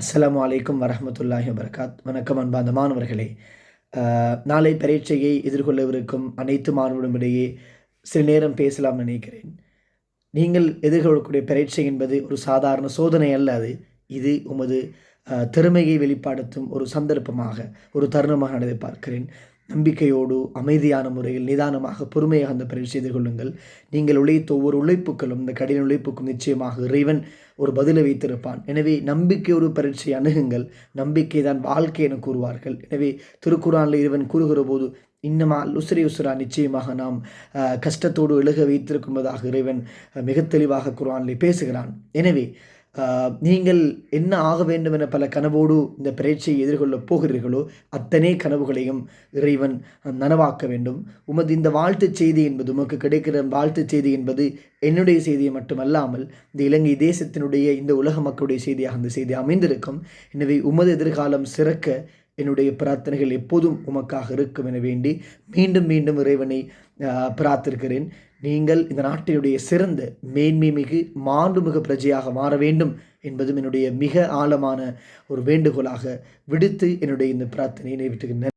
அஸ்லாம் அலைக்கும் வரமத்துல்லாஹி வபரகாத். வணக்கம் அன்பாந்த மாணவர்களே நாளை பரீட்சையை எதிர்கொள்ளவிருக்கும் அனைத்து மாணவர்களிடையே சில நேரம் பேசலாம் நினைக்கிறேன். நீங்கள் எதிர்கொள்ளக்கூடிய பரீட்சை என்பது ஒரு சாதாரண சோதனை அல்ல அது. இது உமது திறமையை வெளிப்படுத்தும் ஒரு சந்தர்ப்பமாக ஒரு தருணமாக நான் பார்க்கிறேன். நம்பிக்கையோடு அமைதியான முறையில் நிதானமாக பொறுமையாக அந்த பரீட்சை எதிர்கொள்ளுங்கள் நீங்கள் உழைத்த ஒவ்வொரு உழைப்புகளும் இந்த கடின உழைப்புக்கும் நிச்சயமாக இறைவன் ஒரு பதிலை வைத்திருப்பான். எனவே நம்பிக்கையோடு பரீட்சை அணுகுங்கள். நம்பிக்கை தான் வாழ்க்கை என கூறுவார்கள். எனவே திருக்குறானில் இறைவன் கூறுகிற போது இன்னமா லுசரி உசுரா நிச்சயமாக நாம் கஷ்டத்தோடு எழுக வைத்திருக்கும்பதாக இறைவன் மிக தெளிவாக குர்ஆனிலே பேசுகிறான். எனவே நீங்கள் என்ன ஆக வேண்டும் என பல கனவோடு இந்த பிரேட்சையை எதிர்கொள்ளப் போகிறீர்களோ அத்தனை கனவுகளையும் இறைவன் நனவாக்க வேண்டும். உமது இந்த வாழ்த்துச் செய்தி என்பது உமக்கு கிடைக்கிற வாழ்த்துச் செய்தி என்பது என்னுடைய செய்தியை மட்டுமல்லாமல் இந்த இலங்கை தேசத்தினுடைய இந்த உலக மக்களுடைய செய்தியாக அந்த செய்தி அமைந்திருக்கும். எனவே உமது எதிர்காலம் சிறக்க என்னுடைய பிரார்த்தனைகள் எப்போதும் உமக்காக இருக்கும். என வேண்டி மீண்டும் மீண்டும் இறைவனை பிரார்த்திருக்கிறேன் நீங்கள் இந்த நாட்டினுடைய சிறந்த மேன்மை மிகு மாண்புமிகு பிரஜையாக மாற வேண்டும் என்பதும் என்னுடைய மிக ஆழமான ஒரு வேண்டுகோளாக விடுத்து என்னுடைய இந்த பிரார்த்தனையை நிறைவேற்றுகின்றேன்.